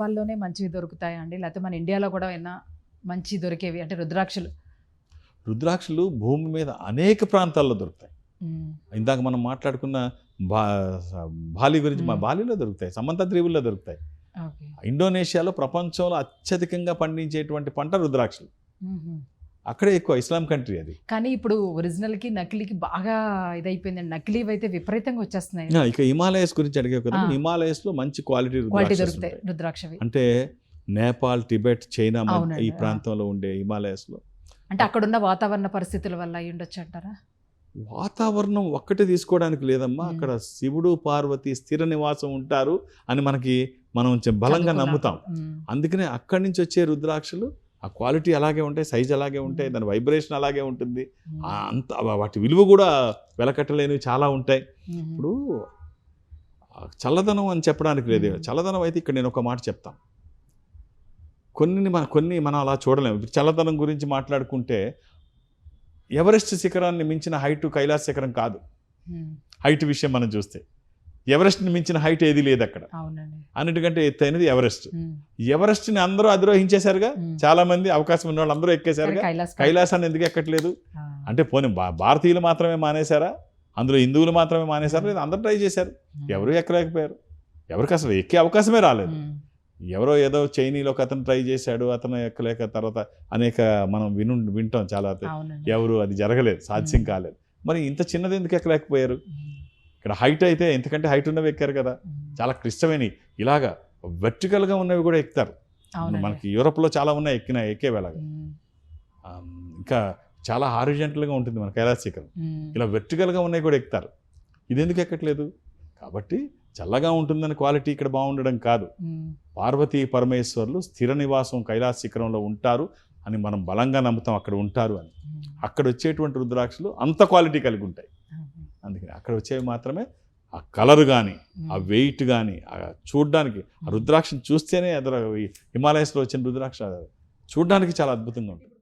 నేపాల్లోనే మంచివి దొరుకుతాయా అండి లేకపోతే మన ఇండియాలో కూడా ఏమైనా మంచి దొరికేవి? అంటే రుద్రాక్షలు. రుద్రాక్షలు భూమి మీద అనేక ప్రాంతాల్లో దొరుకుతాయి. ఇందాక మనం మాట్లాడుకున్న బా బాలి గురించి మా. బాలిలో దొరుకుతాయి. సమంత ద్వీపుల్లో దొరుకుతాయి. ఇండోనేషియాలో ప్రపంచంలో అత్యధికంగా పండించేటువంటి పంట రుద్రాక్షలు. అక్కడే ఎక్కువ ఇస్లాం కంట్రీ అది కానీ ఇప్పుడు ఒరిజినల్కి నకిలీకి బాగా ఇదైపోయిందండి నకిలీ అయితే విపరీతంగా వచ్చేస్తున్నాయి ఇక హిమాలయస్ గురించి అడిగావు కదా ఆ. హిమాలయస్లో మంచి క్వాలిటీ దొరుకుతాయి. రుద్రాక్షవి అంటే నేపాల్ టిబెట్ చైనా ఈ. ప్రాంతంలో ఉండే హిమాలయస్లో అంటే అక్కడున్న వాతావరణ పరిస్థితుల వల్ల అయి ఉండొచ్చు అంటారా వాతావరణం ఒక్కటే తీసుకోవడానికి లేదమ్మా మ్మ్. అక్కడ శివుడు పార్వతి స్థిర నివాసం ఉంటారు అని మనకి మనం బలంగా. నమ్ముతాం అందుకనే అక్కడి నుంచి వచ్చే రుద్రాక్షలు ఆ క్వాలిటీ అలాగే ఉంటాయి సైజ్ అలాగే ఉంటాయి. దాని వైబ్రేషన్ అలాగే ఉంటుంది. అంత వాటి విలువ కూడా వెలకట్టలేనివి చాలా ఉంటాయి. ఇప్పుడు చల్లదనం అని చెప్పడానికి లేదు. చల్లదనం అయితే ఇక్కడ నేను ఒక మాట చెప్తాను. కొన్ని మన కొన్ని మనం అలా చూడలేము. ఇప్పుడు చల్లదనం గురించి మాట్లాడుకుంటే ఎవరెస్ట్ శిఖరాన్ని మించిన హైట్ కైలాస శిఖరం కాదు. హైట్ విషయం మనం చూస్తే. ఎవరెస్ట్ని మించిన హైట్ ఏది లేదు అక్కడ. అన్నిటికంటే ఎత్తైనది ఎవరెస్ట్. ఎవరెస్ట్ని అందరూ అధిరోహించేశారుగా. చాలా మంది అవకాశం ఉన్న వాళ్ళు అందరూ ఎక్కేశారుగా? కైలాస్ కైలాసాన్ని ఎందుకు ఎక్కట్లేదు? అంటే పోనీ భారతీయులు మాత్రమే మానేశారా? అందులో హిందువులు మాత్రమే మానేశారా? లేదా అందరూ ట్రై చేశారు? ఎవరు ఎక్కలేకపోయారు. ఎవరికి అసలు ఎక్కే అవకాశమే రాలేదు. ఎవరో ఏదో చైనీలో ఒక అతను ట్రై చేశాడు అతను ఎక్కలేక తర్వాత అనేక మనం విను వింటాం చాలా ఎవరు అది జరగలేదు సాధ్యం. కాలేదు. మరి ఇంత చిన్నది ఎందుకు ఎక్కలేకపోయారు? ఇక్కడ హైట్ అయితే ఎంతకంటే హైట్ ఉన్నవి ఎక్కారు కదా. చాలా క్లిష్టమైనవి. ఇలాగా వెర్టికల్గా ఉన్నవి కూడా ఎక్కుతారు. మనకి యూరోప్లో చాలా ఉన్నాయి ఎక్కిన ఎక్కేవేలాగా ఇంకా చాలా హారిజెంటల్గా ఉంటుంది మన కైలాస శిఖరం. ఉమ్, ఇలా వెర్టికల్గా ఉన్నాయి కూడా ఎక్కుతారు. ఇది ఎందుకు ఎక్కట్లేదు? కాబట్టి చల్లగా ఉంటుందని క్వాలిటీ ఇక్కడ బాగుండడం కాదు. పార్వతీ పరమేశ్వర్లు స్థిర నివాసం కైలాస శిఖరంలో ఉంటారు అని మనం బలంగా నమ్ముతాం అక్కడ ఉంటారు అని. అక్కడ వచ్చేటువంటి రుద్రాక్షలు అంత క్వాలిటీ కలిగి ఉంటాయి. అందుకని అక్కడ వచ్చేవి మాత్రమే ఆ కలర్ కానీ ఆ వెయిట్ కానీ చూడ్డానికి ఆ రుద్రాక్షని చూస్తేనే అదర హిమాలయస్లో వచ్చిన రుద్రాక్ష చూడ్డానికి చాలా అద్భుతంగా ఉంటుంది.